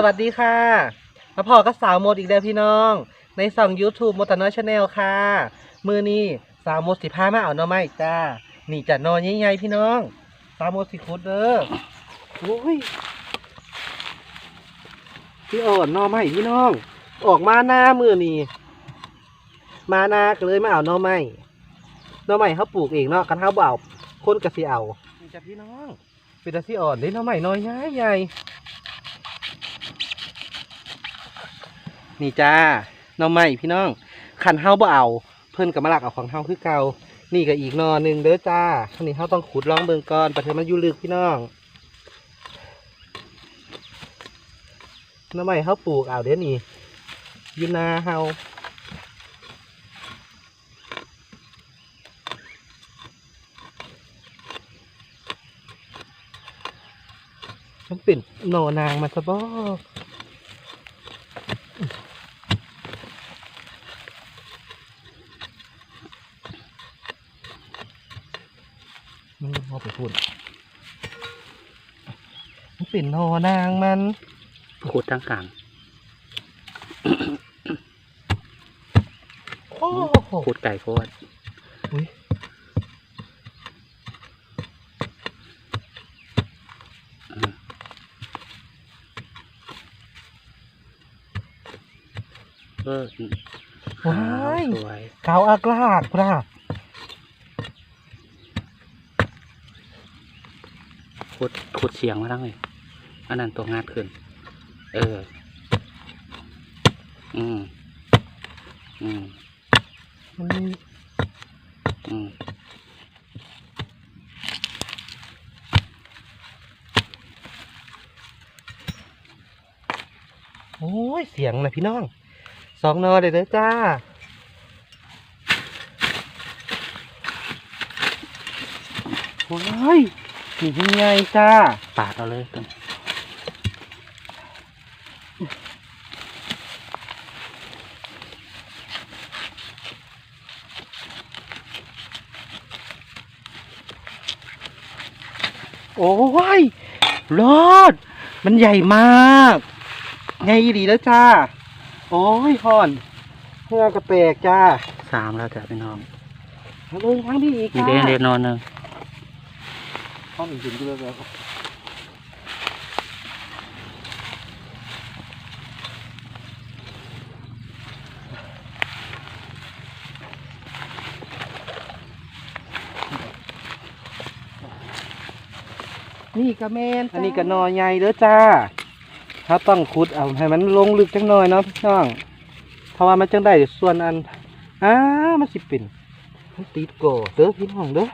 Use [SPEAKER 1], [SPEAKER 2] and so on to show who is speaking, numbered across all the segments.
[SPEAKER 1] สวัสดีค่ะ มาพอกับสาวโมดอีกแล้วพี่น้อง ในส่อง YouTube โมตน้อยชาแนลค่ะ มือนี้สาวโมดสิพามาเอาหน่อไม้จ้า นี่จะนอนใหญ่ๆพี่น้อง สาวโมดสิคุดเด้อโอ้ยพี่อ่อนหน่อไม้พี่น้อง ออกมาหน้ามือนี่มาหน้าก็เลยมาเอาหน่อไม้หน่อไม้เขาปลูกเองเนาะกันเขาเบาคนกระสิเอานี่จ้ะพี่น้องเป็นตาสิอ่อนเด้หน่อไม้น้อยใหญ่ใหญ่ นี่จ้าน่องไม้พี่น้องคันเฮาบ่เอา เพิ่นก็มาลักเอาของเฮาคือเก่านี่ก็อีกหนอหนึ่งเด้อจ้าอันนี้เฮาต้องขุดลองเบิงก่อนประเทศมันอยู่ลึกพี่น้องน่องไม้เฮาปลูกเอาเด้อนี่อยู่นาเฮามันเป็นหนอนางมาซะบ่มันเอา ไปพูดมันเป็นหนอนางมัน
[SPEAKER 2] ขุดทั้งกลาง
[SPEAKER 1] โอ้โห
[SPEAKER 2] ขุดไก่โคตร
[SPEAKER 1] อุ๊ย
[SPEAKER 2] เออ
[SPEAKER 1] ว้าย
[SPEAKER 2] สวย
[SPEAKER 1] เกาอากลากพระ
[SPEAKER 2] ขุดขุดเสียงมาทั้งเลยอันนั้นตัวงาดขึ้น เออ อืม อืม
[SPEAKER 1] มันมี
[SPEAKER 2] อืม
[SPEAKER 1] โอ้ย เสียงนะพี่น้อง สองนอเด้อเด้อจ้าว้าย นี่ยังไงจ้า
[SPEAKER 2] ปาดเอาเลยต้น
[SPEAKER 1] โอ้ยรอด มันใหญ่มากใหญ่ดีแล้วจ้า โอ้ยฮอนเพื่อกระแตกจ้า
[SPEAKER 2] สามแล้วจ้ะพี่น้อง
[SPEAKER 1] มาเลยทั้งที่อีก
[SPEAKER 2] นี่
[SPEAKER 1] จ้า
[SPEAKER 2] เด่นเด่นนอนหนึ่ง
[SPEAKER 1] ห้องอื่นด้วยแล้วนี่กระเมนอันนี้ก็นอใหญ่เด้อจ้าถ้าต้องขุดเอาให้มันลงลึกจังหน่อยเนาะพี่น้อง เพราะว่ามันจังได้ส่วนอันอ้ามันสิเป็นมันติดก่อเด้อพี่น้องเด้อ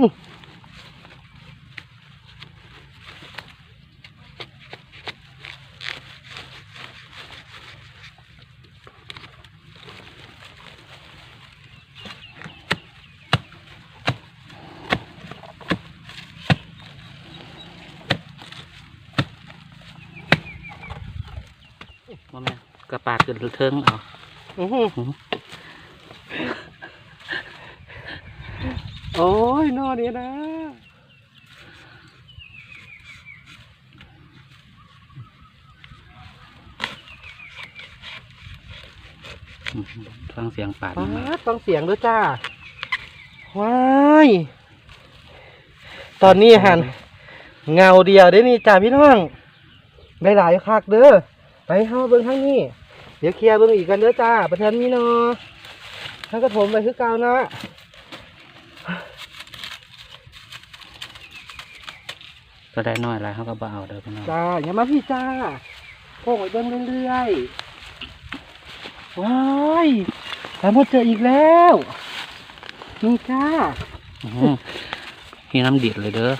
[SPEAKER 1] อื้อ
[SPEAKER 2] ว่าแม่กระ ปาดขึ้นเทิงเอา
[SPEAKER 1] อื้อหือโอ้ยนอนี้นะ
[SPEAKER 2] อืมฟังเสียงปาด
[SPEAKER 1] ป้า
[SPEAKER 2] มา
[SPEAKER 1] ดต้องเสียงด้วยจ้าว้ายตอนนี้หันเงาเดียวได้นี่จ้าพี่น้องได้หลายคักเด้อไปเฮาเบิ่งทางนี้เดี๋ยวเคลียร์เบิ่งอีกกันเด้อจ้าประเทศนี้เนาะถ้ากระผมไปคือเก่านะ
[SPEAKER 2] ก็ได้น้อยหลายเขาก็บ่เอาเด้อพี่น้อง
[SPEAKER 1] จ้าอย่ามาพี่จ้าโค้งไปเบิ่งเรื่อยๆว้ายสามารถเจออีกแล้วนี่จ้า
[SPEAKER 2] อื้อหือมีน้ำดิดเลยเด้อ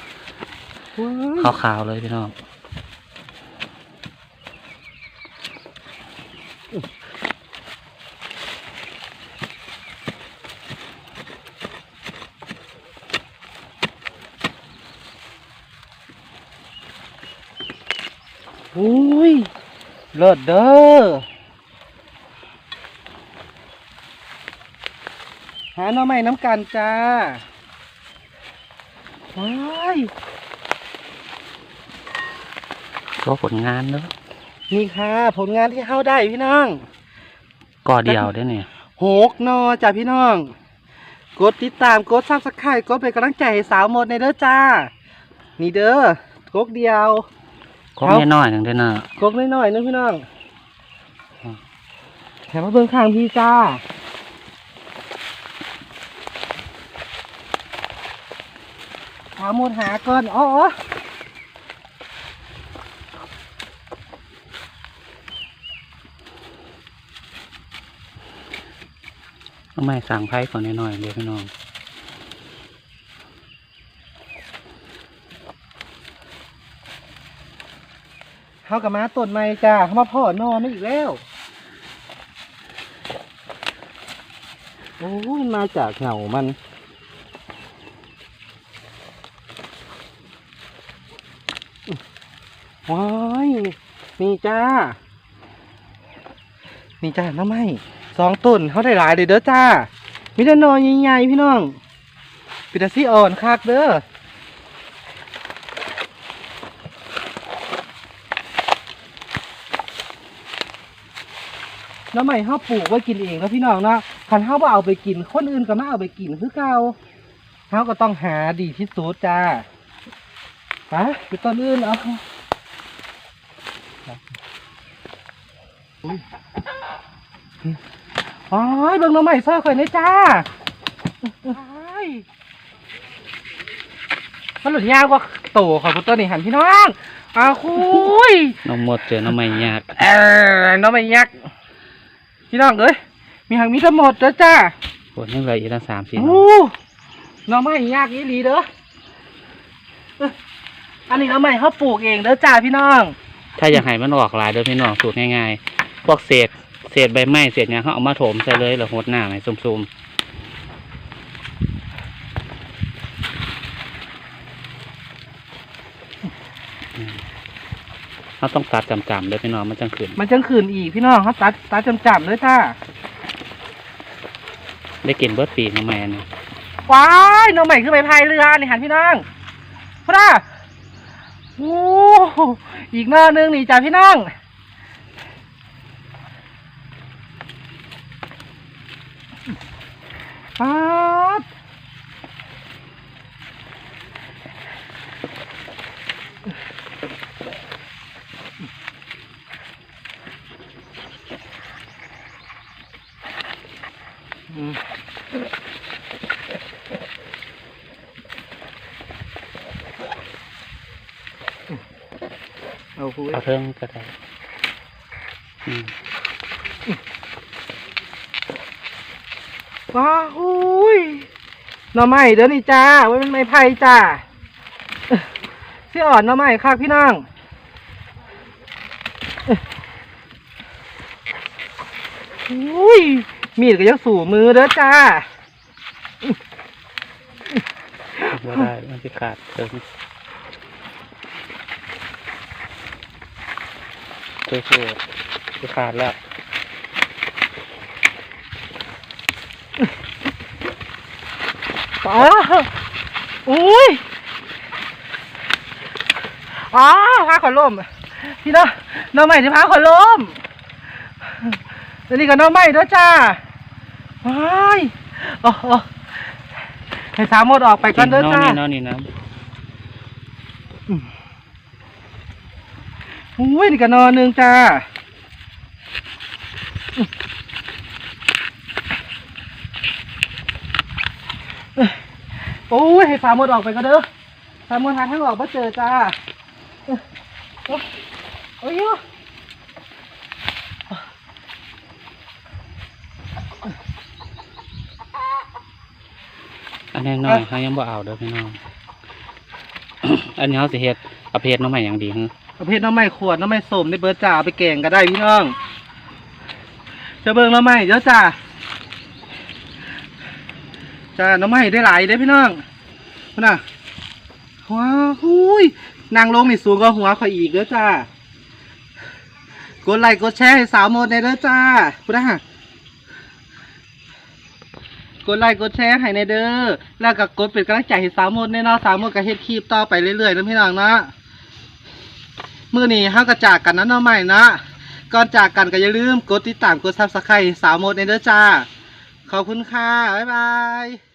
[SPEAKER 1] ว้าย
[SPEAKER 2] ขาวๆเลยพี่น้อง
[SPEAKER 1] อุ้ยเลิศเด้อหาหน่อไม้น้ำกันจ้าว้าย
[SPEAKER 2] ก็ผลงานเด้อ
[SPEAKER 1] นี่ค่ะ ผลงานที่เฮาได้พี่น้อง
[SPEAKER 2] ก่อเดียวได้อเนี่ย
[SPEAKER 1] หกนอจ้าพี่น้อง กดติดตามกดซับสไครต์กดเป็นกำลังใจให้สาวหมดในเด้อจ้า นี่เด้อกกเดียว
[SPEAKER 2] คงน้อยๆหนึ่งได้อเนาะ
[SPEAKER 1] กกน้อยๆนึงพี่น้อง
[SPEAKER 2] อืม
[SPEAKER 1] แถมมาเบิ่งข้างพี่จ้าสาวหมดหาก่อนอ๋อ
[SPEAKER 2] ทำไมสั่งไพ่ก่อนน้อยๆเดี๋ยวพี่น้อง
[SPEAKER 1] เฮากับมาต้นไม้จ้าเขามาพ่อนอไม่อีกแล้ว โอ้ยมาจากเหงามัน ว้ายนี่จ้า นี่จ้าน้ำไม้สองต้นเขาได้หลายเลยเด้อจ้ามีแต่นอนใหญ่ๆพี่น้องปิดาซี่อ่อนคักเด้อ น้ำใหม่เฮาปลูกไว้กินเองแล้วพี่น้องเนาะคันเฮาบ่เอาไปกิน คนอื่นก็มาเอาไปกินคือเก่าเฮาก็ต้องหาดีที่สุดจ้าไปไปต้นอื่นเอาอ๋อเบิ่งน้ำใหม่ซอยข่อยเลยจ้าอ้ายมันหลุดยาวกว่าโตของพุต้นนี่หันพี่น้องอ้าวคุย
[SPEAKER 2] น้องหมดเจอน้องไม่ยาก
[SPEAKER 1] เออน้องไม่ยักษ์ พี่น้องเอ้ยมีหังมีทั้งหมดเด้อจ้า
[SPEAKER 2] ปวดนี่เหลยอีกตั้งสามสี่
[SPEAKER 1] โอ้น้องไม่ยักษ์อีหลีเด้อเอ้ยอันนี้น้องไม่เขาปลูกเองเด้อจ้าพี่น้อง
[SPEAKER 2] ถ้าอยากให้มันออกหลายเด้อพี่น้องสูตรง่ายๆ พวกเศษเศษใบไม้เศษหยังเขาเอามาถมใส่เลยแล้วหดหน้าให้ซุ่มๆอืม เขาต้องตัดจำๆเด้อพี่น้องมันจังขึ้น
[SPEAKER 1] มันจังขืนอีกพี่น้องเขาตัดตัดจำจำๆเลยจ้า
[SPEAKER 2] ได้กินเบิร์ดปีกน้องแม่นี่
[SPEAKER 1] ว้ายน้องใหม่ขึ้นไปพายเรือนี่หันพี่น้องพระโอ้อีกหน้าหนึงนี่จ้าพี่น้องป๊า เอาคุย
[SPEAKER 2] เอาเทิงก็ได้อืม
[SPEAKER 1] ว้าหุยหน่อไม้เด้อนี่จ้าไว้เป็นไม้ไผ่จ้าเสียอ่อนหน่อไม้ค่ะพี่น้องอุ้ยมีดก็ยังสู่มือเด้อจ้า
[SPEAKER 2] ว่าได้มันจะขาดเทิง สู้ๆจะขาดแล้ว
[SPEAKER 1] อ๋ออุ้ยอ๋อพาขอล่มพี่น้องน้องใหม่ที่พาขอล่มแล้วนี่ก็น้องใหม่ด้วยจ้าว้ายโอ้โอ้ให้สามหมดออกไปกันเด้อจ้า
[SPEAKER 2] นี่นาะนี่นะ
[SPEAKER 1] อุ้ยนี่ก็นอนหนึ่งจ้าโอ้ยให้สามหมดออกไปก็เด้อสามหมดหาทางออกมาเจอจ้าเอ้ยโอ้ยโอ้ยโอ้ย
[SPEAKER 2] อันนี้น้อยเขายังบ่เอาเด้อพี่น้อง อันนี้เขาสิเฮ็ดประเภทน้องใหม่อย่างดีฮึ
[SPEAKER 1] ประเภทน้ำไม้ขวดน้ำไม้สมในเบิร์จ่าไปแกงก็ได้พี่น้องจะเบิ่งน้ำไม้เดี๋ยวจ้าจ้าน้ำไม้ได้หลายได้พี่น้องพุ่นน่ะว้าวหุยนางลงนี่สูงกว่าหัวข่อยอีกเด้อจ้ากดไลค์กดแชร์ให้สาวโมดในเด้อจ้าพุ่นน่ะกดไลค์กดแชร์ให้ในเด้อแล้วก็กดเป็นกำลังใจให้สาวโมดในเนาะสาวโมดก็เฮ็ดคลิปต่อไปเรื่อยๆนะพี่น้องเนาะ มื่อนี้ห้าก็จากกันนะเนาะใหม่นะก่อนจากกันก็อย่าลืมกดติดตามกดซับสไครต์สาวโมดในเด้อจ้า ขอบคุณค่ะ บ๊ายบาย